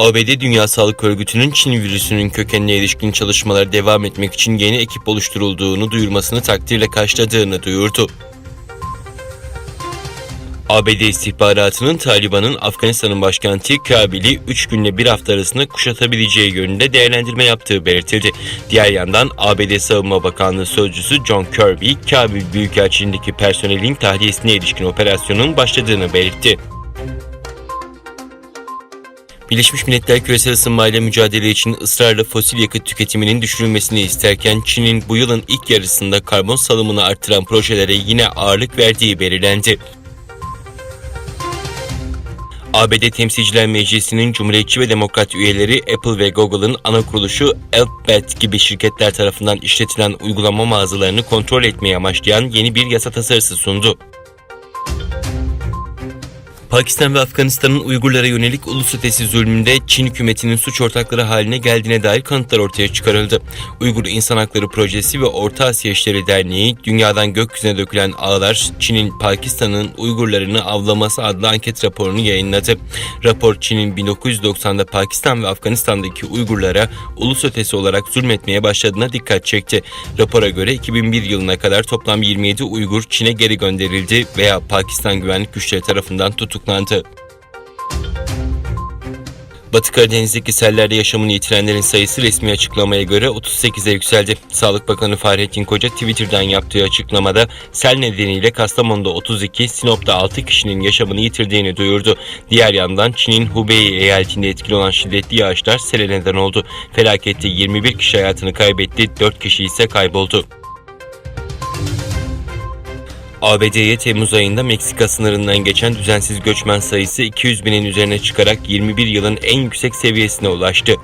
ABD Dünya Sağlık Örgütü'nün Çin virüsünün kökenine ilişkin çalışmalar devam etmek için yeni ekip oluşturulduğunu duyurmasını takdirle karşıladığını duyurdu. ABD istihbaratının Taliban'ın Afganistan'ın başkenti Kabil'i 3 günle bir hafta arasında kuşatabileceği yönünde değerlendirme yaptığı belirtildi. Diğer yandan ABD Savunma Bakanlığı Sözcüsü John Kirby, Kabil Büyükelçiliğindeki personelin tahliyesine ilişkin operasyonun başladığını belirtti. Birleşmiş Milletler küresel ısınmayla mücadele için ısrarla fosil yakıt tüketiminin düşürülmesini isterken Çin'in bu yılın ilk yarısında karbon salımını artıran projelere yine ağırlık verdiği belirlendi. ABD Temsilciler Meclisi'nin Cumhuriyetçi ve Demokrat üyeleri Apple ve Google'ın ana kuruluşu Alphabet gibi şirketler tarafından işletilen uygulama mağazalarını kontrol etmeye amaçlayan yeni bir yasa tasarısı sundu. Pakistan ve Afganistan'ın Uygurlara yönelik ulus ötesi zulmünde Çin hükümetinin suç ortakları haline geldiğine dair kanıtlar ortaya çıkarıldı. Uygur İnsan Hakları Projesi ve Orta Asya İşleri Derneği, dünyadan gökyüzüne dökülen ağlar, Çin'in Pakistan'ın Uygurlarını avlaması adlı anket raporunu yayınladı. Rapor, Çin'in 1990'da Pakistan ve Afganistan'daki Uygurlara ulus ötesi olarak zulmetmeye başladığına dikkat çekti. Rapora göre 2001 yılına kadar toplam 27 Uygur Çin'e geri gönderildi veya Pakistan güvenlik güçleri tarafından tutuklandı. Batı Karadeniz'deki sellerde yaşamını yitirenlerin sayısı resmi açıklamaya göre 38'e yükseldi. Sağlık Bakanı Fahrettin Koca Twitter'dan yaptığı açıklamada sel nedeniyle Kastamonu'da 32, Sinop'ta 6 kişinin yaşamını yitirdiğini duyurdu. Diğer yandan Çin'in Hubei eyaletinde etkili olan şiddetli yağışlar sele neden oldu. Felakette 21 kişi hayatını kaybetti, 4 kişi ise kayboldu. ABD'ye Temmuz ayında Meksika sınırından geçen düzensiz göçmen sayısı 200 binin üzerine çıkarak 21 yılın en yüksek seviyesine ulaştı.